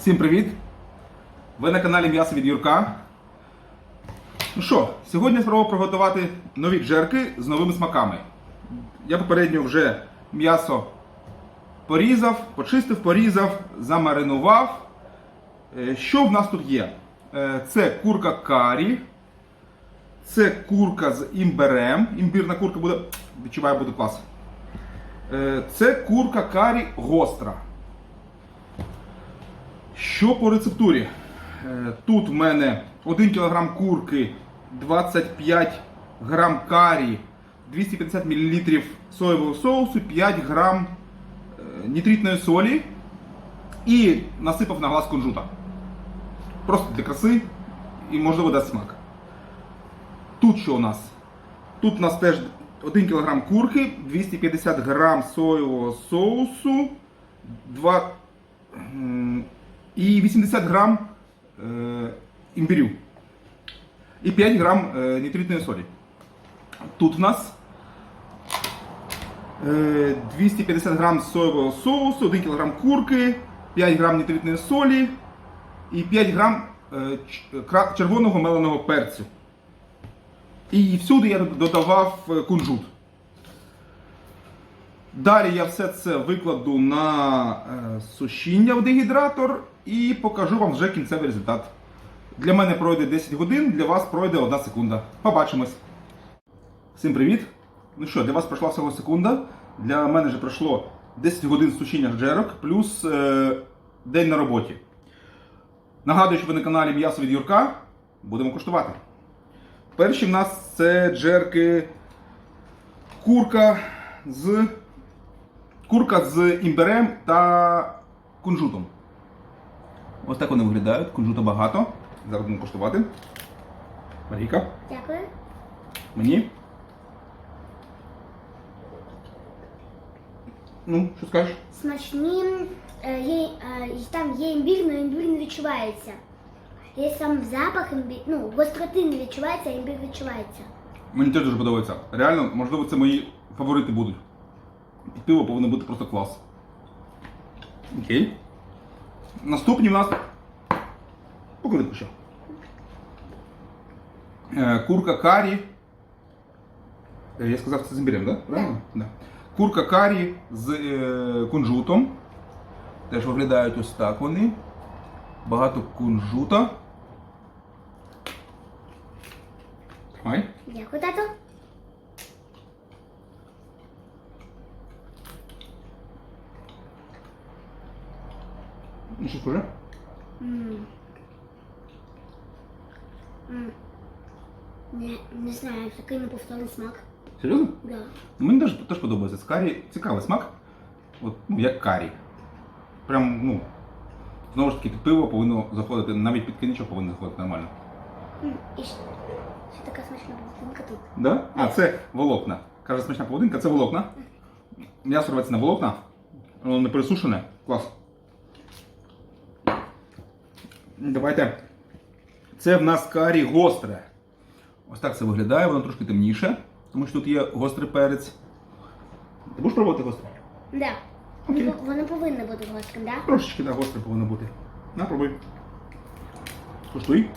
Всім привіт! Ви на каналі М'ясо від Юрка. Ну що, сьогодні я спробував приготувати нові джерки з новими смаками. Я попередньо вже м'ясо порізав, почистив, порізав, замаринував. Е, Що в нас тут є? Е, Це курка карі, це курка з імберем. Імбірна курка буде, відчуваю, буде клас. Е, Це курка карі гостра. Що по рецептурі? Е, Тут в мене 1 кг курки, 25 грам карі, 250 мл соєвого соусу, 5 грам е, нітритної солі і насипав на глаз кунжута. Просто для краси і можливо дасть смак. Тут що у нас? Тут у нас теж 1 кг курки, 250 грам соєвого соусу, 2 м, і 80 грам е, імбирю. І 5 грам е, нітритної солі. Тут в нас е, 250 грам соєвого соусу, 1 кг курки, 5 грам нітритної солі і 5 грам е, червоного меленого перцю. І всюди я додавав е, кунжут. Далі я все це викладу на е, сушіння в дегідратор і покажу вам вже кінцевий результат. Для мене пройде 10 годин, для вас пройде 1 секунда. Побачимось. Всім привіт! Ну що, для вас пройшла всього секунда. Для мене вже пройшло 10 годин сушіння джерок плюс е, день на роботі. Нагадую, що ви на каналі М'ясо від Юрка. Будемо куштувати. Перші в нас це джерки курка з курка з імбирем та кунжутом. Ось так вони виглядають. Кунжута багато. Зараз будемо куштувати. Марійка, Дякую. мені. Ну, що скажеш? Смачні. Е, Є, е, там є імбір, але імбір не відчувається. Є сам запах імбір, ну, гостроти не відчувається, а імбір відчувається. Мені теж дуже подобається. Реально, можливо, це мої фаворити будуть. І пиво повинно бути просто клас. Окей. Наступні в нас. Поклади ще. Курка карі. Е, Я сказав, це з імбирем, так? Да? Правильно? Да. Курка карі з е, кунжутом. Теж виглядають ось так вони. Багато кунжута. Тримай. Дякую, тато. Ну скажи? М. М. Не, не знаю, такий неповторний смак. Серйозно? Да. Мені теж, теж подобається. З карі цікавий смак. От, ну, як карі. Прям, ну, знову ж таки, під пиво повинно заходити, навіть під коньячок повинно заходити нормально. М. І ще, ще така смачна половинка тут. Да? А, це волокна. Каже, смачна поводинка, це волокна. М'ясо рветься на волокна. Воно не пересушене. Клас. Давайте. Це в нас карі гостре. Ось так це виглядає, воно трошки темніше, тому що тут є гострий перець. Ти будеш пробувати гостре? Да. Окей. Воно- повинно бути гострим, да? Трошечки да, гостре повинно бути. На, пробуй. Куштуй.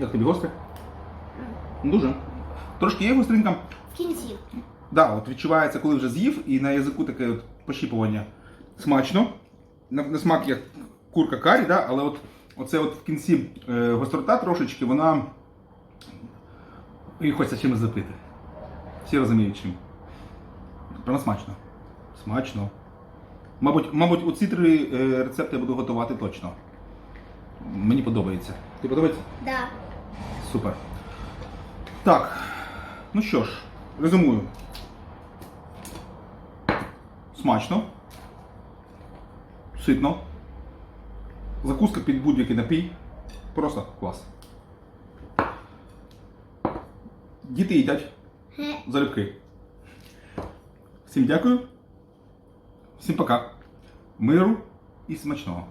Як тобі гостре? Дуже. Трошки є гостринка. В кінці. Да, от відчувається, коли вже з'їв, і на язику таке от пощіпування. Смачно. На, на смак як курка карі, да, але от оце от в кінці е, гострота трошечки, вона. І хочеться чимось запити. Всі розуміють чим. Прямо смачно. Смачно. Мабуть, мабуть, оці три е, рецепти я буду готувати точно. Мені подобається. Тобі подобається? Да. Супер. Так. Ну що ж, резюмую. Смачно. Ситно. Закуска під будь-який напій. Просто клас. Діти їдять залюбки. Всім дякую. Всім пока. Миру і смачного.